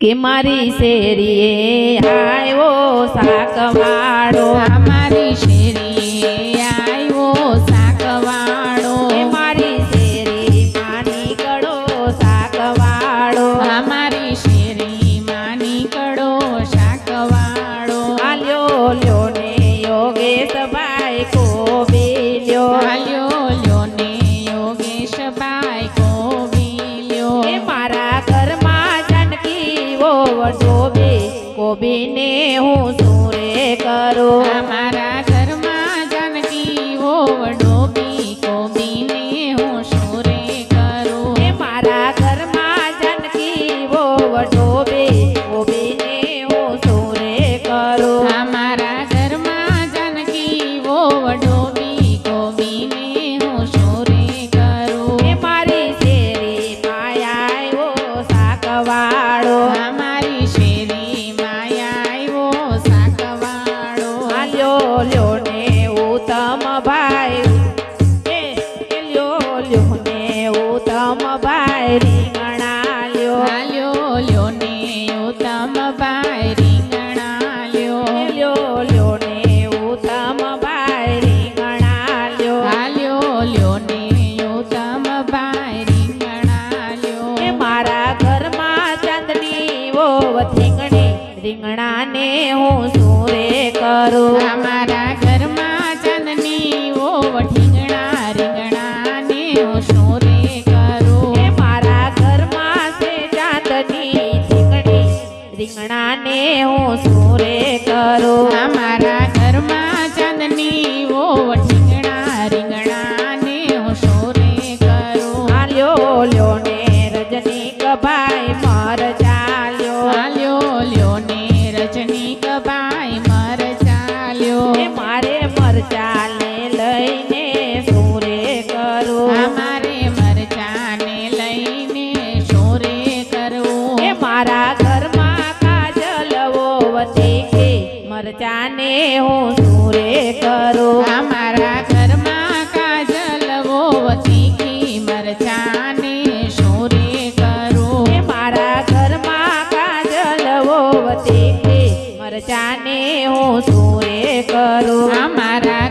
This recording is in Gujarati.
કે મારી શેરીએ આવ્યો સાકવા કોબીને હું સુરે કરો. અમારા ઘરમાં જનકી હોવડો ઉત્તમ ભાઈ. લ્યો લ્યો ને ઉત્તમ ભાઈ રીંગણા લ્યો લ્યો ને ઉત્તમ ભાઈ રીંગણા લ્યો લ્યો ને ઉત્તમ ભાઈ રીંગણા લ્યો લ્યો ને ઉત્તમ ભાઈ મારા ઘરમાં ચાંદની વો રીંગણા રીંગણાને હું સુરે કરું? રીંગણાને હું સોરે કરું. અમારા ઘરમાં ચાંદની ને હું સુરે કરો. અમારા ઘરમાં કાજલવો વચી મરચાને સુરે કરો. મારા ઘરમાં કાજલવો વચી મરચાને હું સુરે કરો. અમારા